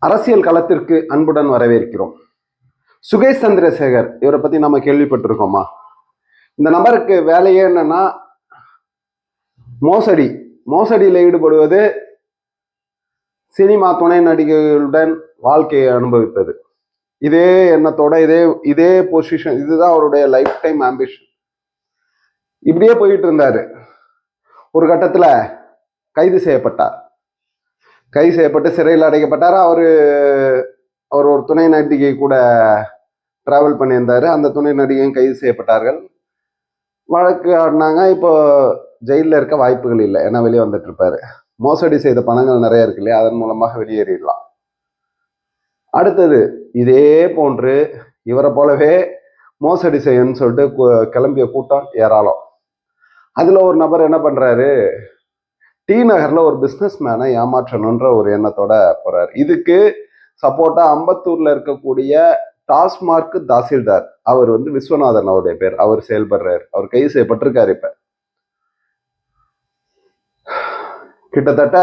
அரசியல் களத்திற்கு அன்புடன் வரவேற்கிறோம். சுகேஷ் சந்திரசேகர் இவரை பத்தி நம்ம கேள்விப்பட்டிருக்கோமா? இந்த நபருக்கு வேலையே என்னன்னா மோசடி. மோசடியில் ஈடுபடுவது சினிமா துணை நடிகைகளுடன் வாழ்க்கையை அனுபவிப்பது. இதே எண்ணத்தோட இதே இதே பொசிஷன் இதுதான் அவருடைய லைஃப் டைம் ஆம்பிஷன் இப்படியே போயிட்டு இருந்தாரு. ஒரு கட்டத்துல கைது செய்யப்பட்டார். கைது செய்யப்பட்டு சிறையில் அடைக்கப்பட்டார். அவர் அவர் ஒரு துணை நடிகை கூட ட்ராவல் பண்ணியிருந்தார். அந்த துணை நடிகையும் கைது செய்யப்பட்டார்கள். வழக்கு ஆடினாங்க. இப்போ ஜெயிலில் இருக்க வாய்ப்புகள் இல்லை. ஏன்னா வெளியே வந்துட்டு இருப்பாரு மோசடி செய்த பணங்கள் நிறைய இருக்கு இல்லையா? அதன் மூலமாக வெளியேறிடலாம். அடுத்தது இதே போன்று இவரை போலவே மோசடி செய்யணும்னு சொல்லிட்டு கிளம்பிய கூட்டம் ஏராளம். அதில் ஒரு நபர் என்ன பண்ணுறாரு டி நகர்ல ஒரு பிஸ்னஸ் மேனை ஏமாற்றணுன்ற ஒரு எண்ணத்தோட போறாரு. இதுக்கு சப்போர்ட்டா அம்பத்தூர்ல இருக்கக்கூடிய டாஸ்மார்க் தாசில்தார். அவர் வந்து விஸ்வநாதன் அவருடைய பேர். அவர் செயல்படுறாரு. அவர் கைது செய்யப்பட்டிருக்காரு இப்ப. கிட்டத்தட்ட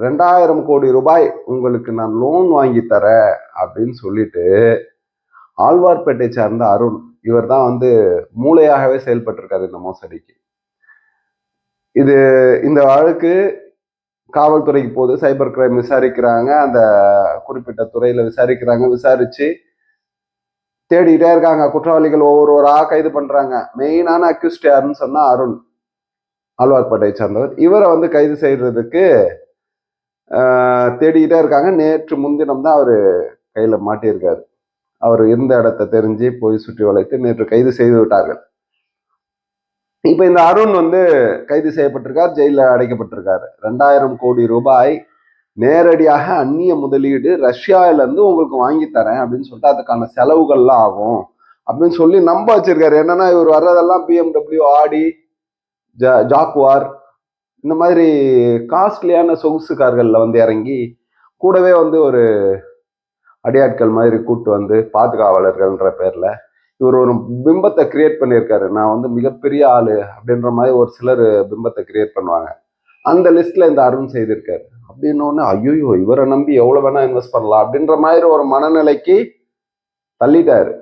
ரெண்டாயிரம் கோடி ரூபாய் உங்களுக்கு நான் லோன் வாங்கி தரேன் அப்படின்னு சொல்லிட்டு ஆழ்வார்பேட்டை சார்ந்த அருண் இவர் தான் வந்து மூளையாகவே செயல்பட்டிருக்காரு இந்த மோசடிக்கு. இது இந்த வழக்கு காவல்துறைக்கு போகுது சைபர் கிரைம் விசாரிக்கிறாங்க. அந்த குறிப்பிட்ட துறையில விசாரிக்கிறாங்க. விசாரிச்சு தேடிக்கிட்டே இருக்காங்க. குற்றவாளிகள் ஒவ்வொருவராக கைது பண்றாங்க. மெயினான அக்யூஸ்ட் யாருன்னு சொன்னா அருண். ஆழ்வார்பேட்டை சார்ந்தவர். இவரை வந்து கைது செய்யறதுக்கு தேடிக்கிட்டே இருக்காங்க. நேற்று முன்தினம் தான் அவர் கையில மாட்டியிருக்காரு. அவர் இருந்த இடத்த தெரிஞ்சு போய் சுற்றி வளைத்து நேற்று கைது செய்து விட்டார்கள். இப்போ இந்த அருண் வந்து கைது செய்யப்பட்டிருக்கார் ஜெயிலில் அடைக்கப்பட்டிருக்காரு. ரெண்டாயிரம் கோடி ரூபாய் நேரடியாக அந்நிய முதலீடு ரஷ்யாவிலேருந்து உங்களுக்கு வாங்கி தரேன் அப்படின்னு சொல்லிட்டு அதுக்கான செலவுகள்லாம் ஆகும் அப்படின்னு சொல்லி நம்ப வச்சிருக்காரு. என்னன்னா இவர் வர்றதெல்லாம் பிஎம்டபிள்யூ ஆடி ஜா- ஜாக்குவார் இந்த மாதிரி காஸ்ட்லியான சொகுசு கார்களில் வந்து இறங்கி கூடவே வந்து ஒரு அடியாட்கள் மாதிரி கூட்டு வந்து பாதுகாவலர்கள்ன்ற பேரில் இவர் ஒரு பிம்பத்தை கிரியேட் பண்ணியிருக்காரு. நான் வந்து மிகப்பெரிய ஆளு அப்படின்ற மாதிரி ஒரு சிலர் பிம்பத்தை கிரியேட் பண்ணுவாங்க. அந்த லிஸ்ட்ல இந்த அருண் செய்திருக்காரு. அப்படின்னோடனே ஐயோ இவரை நம்பி எவ்வளோ வேணா இன்வெஸ்ட் பண்ணலாம். அப்படின்ற மாதிரி ஒரு மனநிலைக்கு தள்ளிட்டாரு.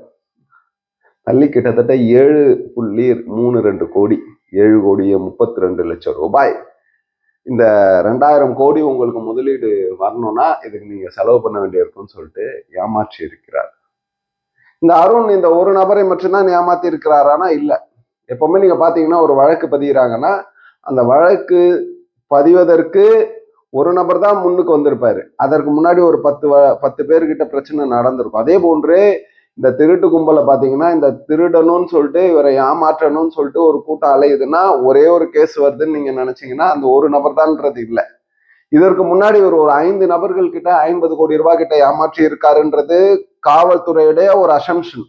தள்ளி கிட்டத்தட்ட ஏழு புள்ளி மூணு ரெண்டு கோடி ஏழு கோடியே முப்பத்தி ரெண்டு லட்சம் ரூபாய். இந்த ரெண்டாயிரம் கோடி உங்களுக்கு முதலீடு வரணும்னா இதுக்கு நீங்கள் செலவு பண்ண வேண்டியிருக்கும்னு சொல்லிட்டு ஏமாற்றி இருக்கிறார் இந்த அருண் இந்த ஒரு நபரை மட்டும்தான் ஏமாத்தி இருக்கிறாரானா இல்லை. எப்பவுமே நீங்க பாத்தீங்கன்னா ஒரு வழக்கு பதிகிறாங்கன்னா அந்த வழக்கு பதிவதற்கு ஒரு நபர் தான் முன்னுக்கு வந்திருப்பாரு. அதற்கு முன்னாடி ஒரு பத்து வ- பத்து பேர்கிட்ட பிரச்சனை நடந்திருக்கும். அதே போன்று இந்த திருட்டு கும்பலை பார்த்தீங்கன்னா இந்த திருடணும்னு சொல்லிட்டு இவரை ஏமாற்றணும்னு சொல்லிட்டு ஒரு கூட்டம் அலையுதுன்னா ஒரே ஒரு கேஸ் வருதுன்னு நீங்க நினைச்சீங்கன்னா அந்த ஒரு நபர் தான்ன்றது இல்லை. இதற்கு முன்னாடி ஒரு ஒரு ஐந்து நபர்கள் கிட்ட ஐம்பது கோடி ரூபாய் கிட்ட ஏமாற்றி இருக்காருன்றது காவல்துறையுடைய ஒரு அசம்ஷன்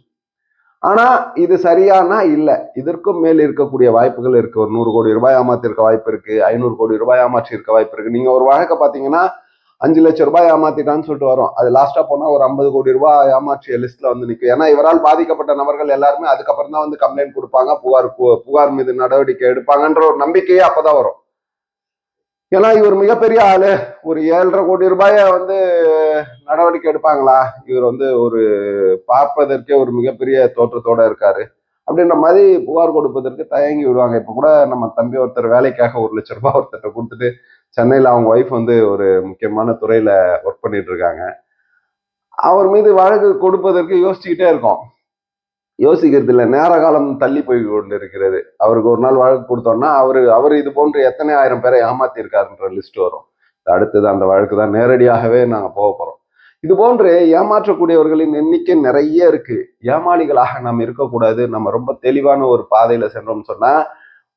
ஆனா இது சரியானா? இல்லை. இதற்கும் மேல் இருக்கக்கூடிய வாய்ப்புகள் இருக்கு. ஒரு நூறு கோடி ரூபாய் ஏமாத்திருக்க வாய்ப்பு இருக்கு. ஐநூறு கோடி ரூபாய் ஏமாற்றி இருக்க வாய்ப்பு இருக்கு. நீங்க ஒரு வழக்கை பாத்தீங்கன்னா அஞ்சு லட்சம் ரூபாய் ஏமாத்திட்டான்னு சொல்லிட்டு வரும். அது லாஸ்டா போனா ஒரு ஐம்பது கோடி ரூபாய் ஏமாற்றிய லிஸ்ட்ல வந்து நிற்கும் ஏன்னா இவரால் பாதிக்கப்பட்ட நபர்கள் எல்லாருமே அதுக்கப்புறம் தான் வந்து கம்ப்ளைண்ட் கொடுப்பாங்க. புகார் புகார் மீது நடவடிக்கை எடுப்பாங்கன்ற ஒரு நம்பிக்கையே அப்பதான் வரும். ஏன்னா இவர் மிகப்பெரிய ஆளு. ஒரு ஏழரை கோடி ரூபாய வந்து நடவடிக்கை எடுப்பாங்களா? இவர் வந்து ஒரு பார்ப்பதற்கே ஒரு மிகப்பெரிய தோற்றத்தோட இருக்காரு. அப்படின்ற மாதிரி புகார் கொடுப்பதற்கு தயங்கி விடுவாங்க. இப்ப கூட நம்ம தம்பி ஒருத்தர் வேலைக்காக ஒரு லட்சம் ரூபாய் ஒருத்தர் கொடுத்துட்டு சென்னையில அவங்க ஒய்ஃப் வந்து ஒரு முக்கியமான துறையில ஒர்க் பண்ணிட்டு இருக்காங்க. அவர் மீது வழக்கு கொடுப்பதற்கு யோசிச்சுக்கிட்டே இருக்கோம். யோசிக்கிறது இல்லை நேர காலம் தள்ளி போய் கொண்டு இருக்கிறது அவருக்கு ஒரு நாள் வழக்கு கொடுத்தோம்னா அவர் அவர் இது போன்று எத்தனை ஆயிரம் பேரை ஏமாத்திருக்காருன்ற லிஸ்ட் வரும். அடுத்தது அந்த வழக்கு தான் நேரடியாகவே நாங்கள் போக போகிறோம் இது போன்று ஏமாற்றக்கூடியவர்களின் எண்ணிக்கை நிறைய இருக்கு. ஏமாளிகளாக நாம் இருக்கக்கூடாது. நம்ம ரொம்ப தெளிவான ஒரு பாதையில சென்றோம்னு சொன்னா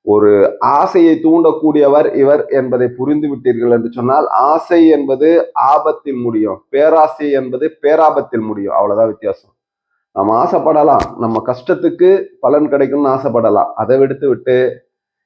ஒரு ஆசையை தூண்டக்கூடியவர் இவர் என்பதை புரிந்து விட்டீர்கள் என்று சொன்னால் ஆசை என்பது ஆபத்தில் முடியும். பேராசை என்பது பேராபத்தில் முடியும். அவ்வளவுதான் வித்தியாசம். நம்ம ஆசைப்படலாம். நம்ம கஷ்டத்துக்கு பலன் கிடைக்கும்னு ஆசைப்படலாம். அதை விடுத்து விட்டு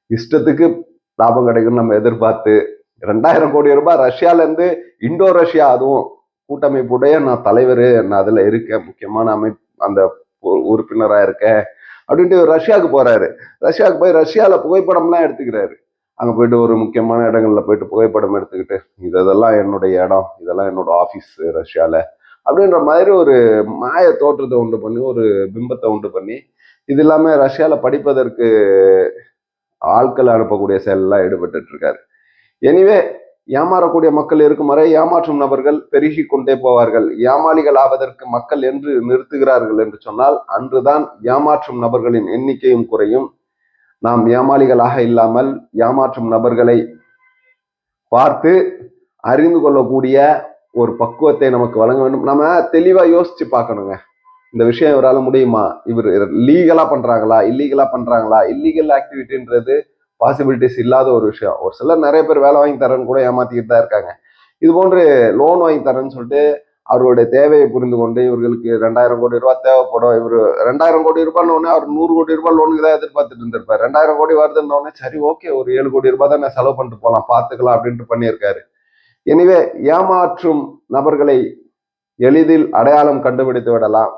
இஷ்டத்துக்கு லாபம் கிடைக்கும்னு நம்ம எதிர்பார்த்து ரெண்டாயிரம் கோடி ரூபாய் ரஷ்யாலேருந்து இந்தோ ரஷ்யா அதுவும் கூட்டமைப்புடைய நான் தலைவர் நான் அதில் இருக்கேன். முக்கியமான அமைப்பு அந்த உ- இருக்கேன். அப்படின்ட்டு ரஷ்யாவுக்கு போகிறாரு ரஷ்யாவுக்கு போய் ரஷ்யாவில் புகைப்படம்லாம் எடுத்துக்கிறாரு. அங்கே போயிட்டு ஒரு முக்கியமான இடங்களில் போயிட்டு புகைப்படம் எடுத்துக்கிட்டு இது இதெல்லாம் என்னுடைய இடம். இதெல்லாம் என்னோட ஆஃபீஸ் ரஷ்யாவில் அப்படின்ற மாதிரி ஒரு மாய தோற்றத்தை உண்டு பண்ணி ஒரு பிம்பத்தை உண்டு பண்ணி இது இல்லாமல் ரஷ்யாவில் படிப்பதற்கு ஆட்கள் அனுப்பக்கூடிய செயலெல்லாம் ஈடுபட்டு இருக்காரு. எனிவே ஏமாறக்கூடிய மக்கள் இருக்கும் வரை ஏமாற்றும் நபர்கள் பெருகி கொண்டே போவார்கள். ஏமாளிகள் ஆவதற்கு மக்கள் என்று நிறுத்துகிறார்கள் என்று சொன்னால் அன்றுதான் ஏமாற்றும் நபர்களின் எண்ணிக்கையும் குறையும். நாம் ஏமாளிகளாக இல்லாமல் ஏமாற்றும் நபர்களை பார்த்து அறிந்து கொள்ளக்கூடிய ஒரு பக்குவத்தை நமக்கு வழங்க வேண்டும். நம்ம தெளிவா யோசிச்சு பார்க்கணுங்க. இந்த விஷயம் இவரால் முடியுமா? இவர் லீகலா பண்றாங்களா? இல்லீகலா பண்றாங்களா? இல்லீகல் ஆக்டிவிட்டின்றது பாசிபிலிட்டிஸ் இல்லாத ஒரு விஷயம். ஒரு சிலர் நிறைய பேர் வேலை வாங்கி தரேன்னு கூட ஏமாத்திக்கிட்டு தான் இருக்காங்க. இது போன்று லோன் வாங்கி தரேன்னு சொல்லிட்டு அவருடைய தேவையை புரிந்து கொண்டு இவர்களுக்கு ரெண்டாயிரம் கோடி ரூபாய் தேவைப்படும். இவர் ரெண்டாயிரம் கோடி ரூபான்னு அவர் நூறு கோடி ரூபாய் லோனுக்கு தான் எதிர்பார்த்துட்டு இருந்திருப்பார். ரெண்டாயிரம் கோடி வருதுன்னு சரி ஓகே ஒரு ஏழு கோடி ரூபாய் தான் நான் செலவு பண்ணிட்டு போகலாம் பார்த்துக்கலாம் அப்படின்ட்டு பண்ணியிருக்காரு. எனிவே ஏமாற்றும் நபர்களை எளிதில் அடையாளம் கண்டுபிடித்து விடலாம்.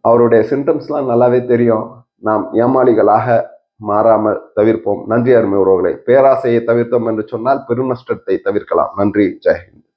அவருடைய சிம்டம்ஸ்லாம் நல்லாவே தெரியும். நாம் ஏமாளிகளாக மாறாமல் தவிர்ப்போம். நன்றி அருமை உறவுகளை. பேராசையை தவிர்த்தோம் என்று சொன்னால் பெரும் நஷ்டத்தை தவிர்க்கலாம். நன்றி. ஜெயஹிந்த்